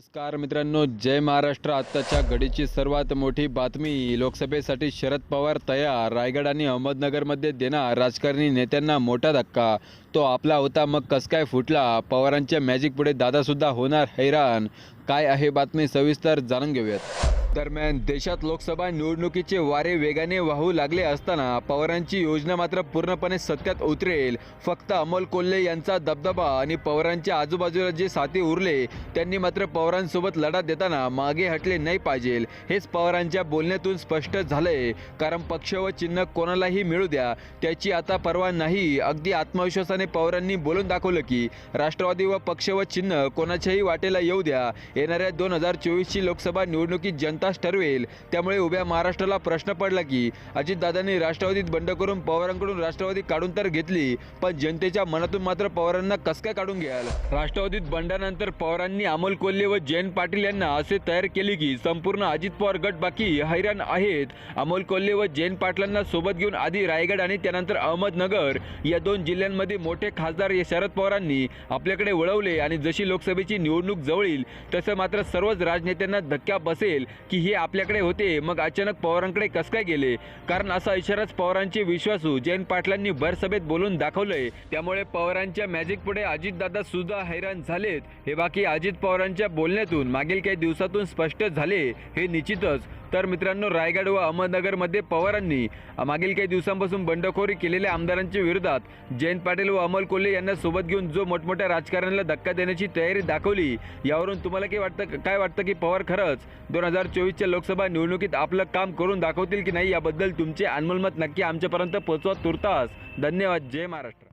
नमस्कार मित्रांनो जय महाराष्ट्र. आत्ताच्या घडीची सर्वात मोठी बातमी लोकसभेसाठी शरद पवार तयार. रायगड आणि अहमदनगरमध्ये देणार राजकारणी नेत्यांना मोठा धक्का. तो आपला होता मग कस काय फुटला? पवारांच्या मॅजिक पुढे दादासुद्धा होणार हैराण. काय आहे बातमी सविस्तर जाणून घेऊयात. दरम्यान देशात लोकसभा निवडणुकीचे वारे वेगाने वाहू लागले असताना पवारांची योजना मात्र पूर्णपणे सत्यात उतरेल. फक्त अमोल कोल्हे यांचा दबदबा आणि पवारांच्या आजूबाजूला जे साथी उरले त्यांनी मात्र पवारांसोबत लढा देताना मागे हटले नाही पाहिजे. हेच पवारांच्या बोलण्यातून स्पष्ट झालंय. कारण पक्ष व चिन्ह कोणालाही मिळू द्या त्याची आता पर्वा नाही. अगदी आत्मविश्वासाने पवारांनी बोलून दाखवलं की राष्ट्रवादी व पक्ष व चिन्ह कोणाच्याही वाटेला येऊ द्या. येणाऱ्या दोन हजार चोवीसची लोकसभा निवडणुकीत जनताच ठरवेल. त्यामुळे उभ्या महाराष्ट्राला प्रश्न पडला की अजितदादांनी राष्ट्रवादीत बंड करून पवारांकडून राष्ट्रवादी काढून तर घेतली पण जनतेच्या मनातून मात्र पवारांना कस काय काढून घ्याल? राष्ट्रवादीत बंडानंतर पवारांनी अमोल कोल्हे व जयंत पाटील यांना असे तयार केले की संपूर्ण अजित पवार गट बाकी हैराण आहेत. अमोल कोल्हे व जयंत पाटलांना सोबत घेऊन आधी रायगड आणि त्यानंतर अहमदनगर या दोन जिल्ह्यांमध्ये मोठे खासदार शरद पवारांनी आपल्याकडे वळवले आणि जशी लोकसभेची निवडणूक जवळील तसं मात्र सर्वच राजनेत्यांना धक्का बसेल की हे आपल्याकडे होते. मग अचानक पवारांकडे कस काय गेले? कारण असा इशाराच पवारांचे विश्वासू जयंत पाटलांनी भरसभेत बोलून दाखवलंय. त्यामुळे पवारांच्या मॅजिक पुढे अजितदादा सुद्धा हैराण झालेत. हे बाकी अजित पवारांच्या बोलण्यातून मागील काही दिवसातून स्पष्ट झाले. हे निश्चितच तर मित्रांनो रायगड व अहमदनगरमध्ये पवारांनी मागील काही दिवसांपासून बंडखोरी केलेल्या आमदारांच्या विरोधात जयंत पाटील व अमोल कोल्हे यांना सोबत घेऊन जो मोठमोठ्या राजकारण्याला धक्का देण्याची तयारी दाखवली यावरून तुम्हाला काय वाटतं काय वाटतं की पवार खरंच दोन हजार चोवीसच्या लोकसभा निवडणुकीत आपलं काम करून दाखवतील की नाही याबद्दल तुमचे अनमोल मत नक्की आमच्यापर्यंत पोहोचवा. तुर्तास धन्यवाद. जय महाराष्ट्र.